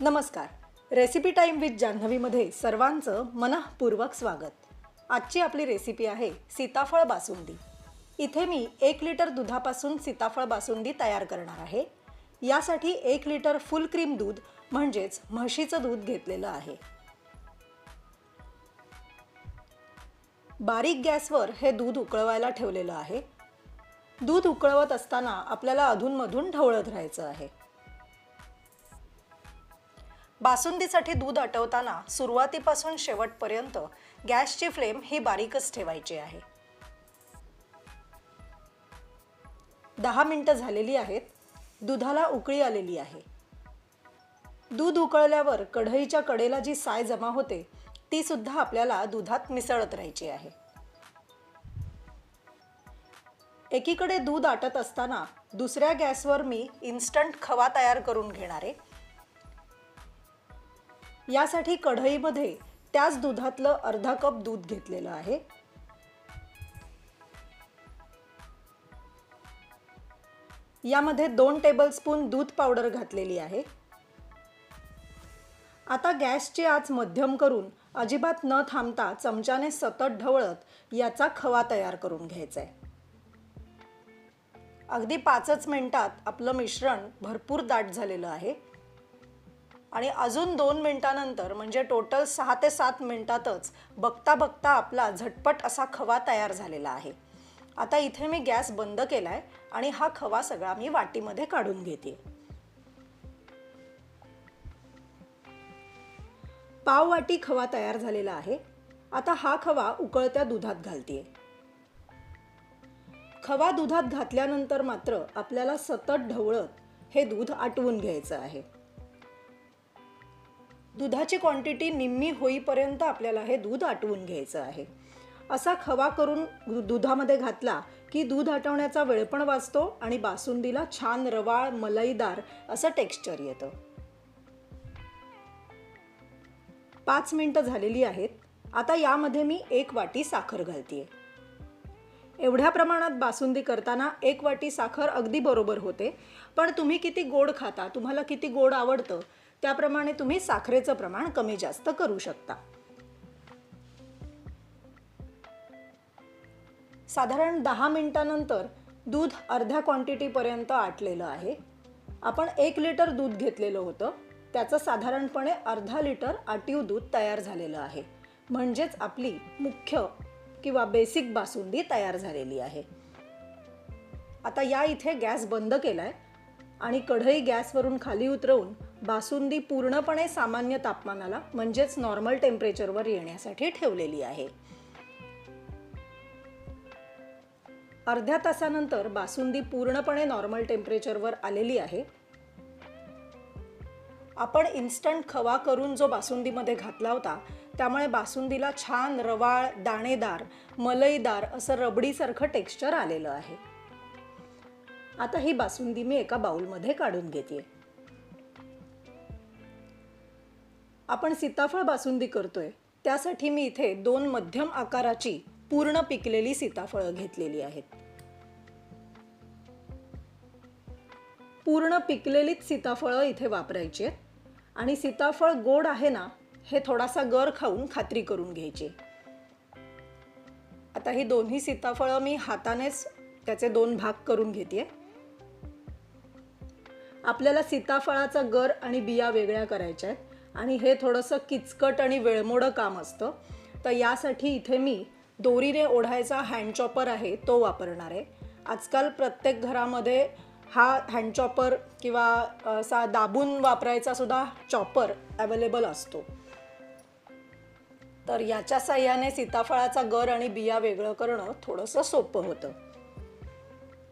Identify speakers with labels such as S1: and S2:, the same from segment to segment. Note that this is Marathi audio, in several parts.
S1: नमस्कार. रेसिपी टाईम विथ जान्हवीमध्ये सर्वांचं मनःपूर्वक स्वागत. आजची आपली रेसिपी आहे सीताफळ बासुंदी. इथे मी एक लिटर दुधापासून सीताफळ बासुंदी तयार करणार आहे. यासाठी एक लिटर फुल क्रीम दूध म्हणजेच म्हशीचं दूध घेतलेलं आहे. बारीक गॅसवर हे दूध उकळवायला ठेवलेलं आहे. दूध उकळवत असताना आपल्याला अधूनमधून ढवळत राहायचं आहे. बासुंदीसाठी दूध आटवताना सुरुवातीपासून शेवटपर्यंत गॅसची फ्लेम ही बारीकच ठेवायची आहे. दहा मिनटं झालेली आहेत. दुधाला उकळी आलेली आहे. दूध उकळल्यावर कढईच्या कडेला जी साय जमा होते ती सुद्धा आपल्याला दुधात मिसळत राहायची आहे. एकीकडे दूध आटत असताना दुसऱ्या गॅसवर मी इन्स्टंट खवा तयार करून घेणार आहे. यासाठी कढईमध्ये त्याच दुधातलं अर्धा कप दूध घेतलेलं आहे. यामध्ये दोन टेबलस्पून दूध पावडर घातलेली आहे. आता गॅसची आज मध्यम करून अजिबात न थांबता चमच्याने सतत ढवळत याचा खवा तयार करून घ्यायचा आहे अगदी पाचच मिनिटात आपलं मिश्रण भरपूर दाट झालेलं आहे. आणि अजून दोन मिनिटानंतर म्हणजे टोटल सहा ते सात मिनिटातच बघता बघता आपला झटपट असा खवा तयार झालेला आहे. आता इथे मी गॅस बंद केला आहे आणि हा खवा सगळा मी वाटीमध्ये काढून घेते. पाव वाटी खवा तयार झालेला आहे. आता हा खवा उकळत्या दुधात घालते खवा दुधात घातल्यानंतर मात्र आपल्याला सतत ढवळत हे दूध आटवून घ्यायचं आहे. दुधाची क्वांटिटी निम्मी होईपर्यंत आपल्याला हे दूध आटवून घ्यायचं आहे. असा खवा करून दुधामध्ये घातला की दूध आटवण्याचा वेळ पण वाचतो आणि बासुंदीला छान रवाळ मलईदार असं टेक्स्चर येतं. पाच मिनटं झालेली आहेत. आता यामध्ये मी एक वाटी साखर घालते एवढ्या प्रमाणात बासुंदी करताना एक वाटी साखर अगदी बरोबर होते. पण तुम्ही किती गोड खाता तुम्हाला किती गोड आवडतं त्याप्रमाणे तुम्ही साखरेचं प्रमाण कमी जास्त करू शकता. साधारण दहा मिनटानंतर दूध अर्ध्या क्वांटिटीपर्यंत आटलेलं आहे. आपण एक लिटर दूध घेतलेलं होतं. त्याचं साधारणपणे अर्धा लिटर आटीव दूध तयार झालेलं आहे. म्हणजेच आपली मुख्य किंवा बेसिक बासुंदी तयार झालेली आहे. आता या इथे गॅस बंद केलाय आणि कढई गॅसवरून खाली उतरवून बासुंदी पूर्णपणे सामान्य तापमानाला म्हणजेच नॉर्मल टेम्परेचरवर येण्यासाठी ठेवलेली आहे. अर्ध्या तासानंतर बासुंदी पूर्णपणे नॉर्मल टेम्परेचरवर आलेली आहे. आपण इन्स्टंट खवा करून जो बासुंदीमध्ये घातला होता त्यामुळे बासुंदीला छान रवाळ दाणेदार मलईदार असं रबडीसारखं टेक्स्चर आलेलं आहे. आता ही बासुंदी मी एका बाउलमध्ये काढून घेते. आपण सीताफळ बासुंदी करतोय त्यासाठी मी इथे दोन मध्यम आकाराची पूर्ण पिकलेली सीताफळं घेतलेली आहेत. पूर्ण पिकलेलीच सीताफळं इथे वापरायची आहेत. आणि सीताफळ गोड आहे ना हे थोडासा गर खाऊन खात्री करून घ्यायची. आता ही दोन्ही सीताफळं मी हातानेच त्याचे दोन भाग करून घेते आपल्याला सीताफळाचा गर आणि बिया वेगळ्या करायच्या आहेत आणि हे थोडंसं किचकट आणि वेळमोडं काम असतं. तर यासाठी इथे मी दोरीने ओढायचा हँड चॉपर आहे तो वापरणार आहे. आजकाल प्रत्येक घरामध्ये हा हँड चॉपर किंवा असा दाबून वापरायचा सुद्धा चॉपर अवेलेबल असतो. तर याच्या साह्याने सीताफळाचा गर आणि बिया वेगळं करणं थोडंसं सोपं होतं.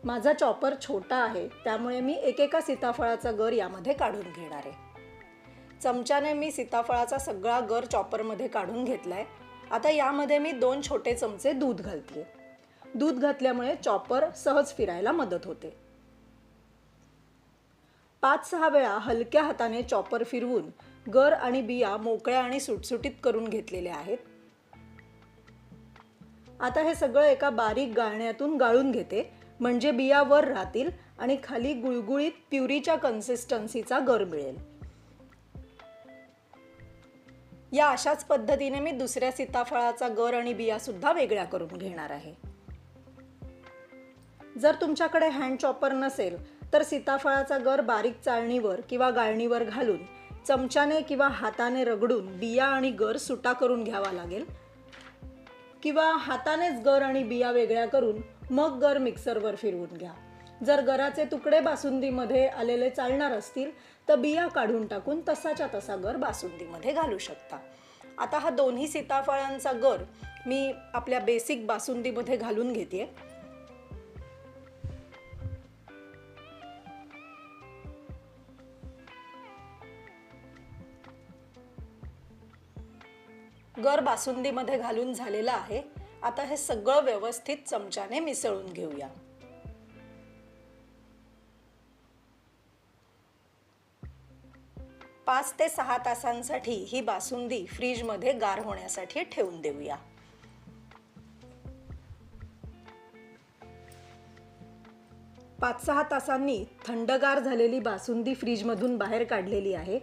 S1: माझा चॉपर छोटा आहे त्यामुळे मी एकेका सीताफळाचा गर यामध्ये काढून घेणार आहे. चमच्याने मी सीताफळाचा सगळा गर चॉपरमध्ये काढून घेतला आहे आता यामध्ये मी दोन छोटे चमचे दूध घालते दूध घातल्यामुळे चॉपर सहज फिरायला मदत होते. पाच सहा वेळा हलक्या हाताने चॉपर फिरवून गर आणि बिया मोकळ्या आणि सुटसुटीत करून घेतलेल्या आहेत. आता हे सगळं एका बारीक गाळण्यातून गाळून घेते म्हणजे बिया वर राहतील आणि खाली गुळगुळीत प्युरीच्या कन्सिस्टन्सीचा गर मिळेल. या अशाच पद्धतीने मी दुसऱ्या सीताफळाचा गर आणि बिया सुद्धा वेगळ्या करून घेणार आहे. जर तुमच्याकडे हँड चॉपर नसेल तर सीताफळाचा गर बारीक चाळणीवर किंवा गाळणीवर घालून चमच्याने किंवा हाताने रगडून बिया आणि गर सुटा करून घ्यावा लागेल. किंवा हातानेच गर आणि बिया वेगळ्या करून मग गर मिक्सरवर फिरवून घ्या. जर गराचे तुकडे बासुंदीमध्ये आलेले चालणार असतील तर बिया काढून टाकून तसाच्या तसा गर बासुंदीमध्ये घालू शकता. आता हा दोन्ही सीताफळांचा गर मी आपल्या बेसिक बासुंदीमध्ये घालून घेते गर बासुंदीमध्ये घालून झालेला आहे. आता हे सगळं व्यवस्थित चमच्याने मिसळून घेऊया. पाच ते सहा तासांसाठी ही बासुंदी फ्रीजमध्ये गार होण्यासाठी ठेवून देऊया. पाच सहा तासांनी थंडगार झालेली बासुंदी फ्रीजमधून बाहेर काढलेली आहे.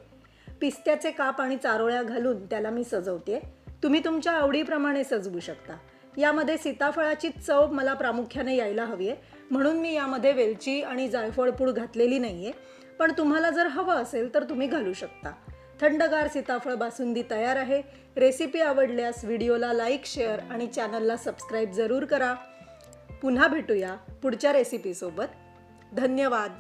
S1: पिस्त्याचे काप आणि चारोळ्या घालून त्याला मी सजवते तुम्ही तुमच्या आवडीप्रमाणे सजवू शकता. यामध्ये सीताफळाची चव मला प्रामुख्याने यायला हवी आहे. म्हणून मी यामध्ये वेलची आणि जायफळ पूड घातलेली नाही आहे पण तुम्हाला जर हवं असेल तर तुम्ही घालू शकता. थंडगार सीताफळ बासुंदी तयार आहे. रेसिपी आवडल्यास व्हिडिओला लाईक शेअर आणि चॅनलला सबस्क्राईब जरूर करा. पुन्हा भेटूया पुढच्या रेसिपीसोबत. धन्यवाद.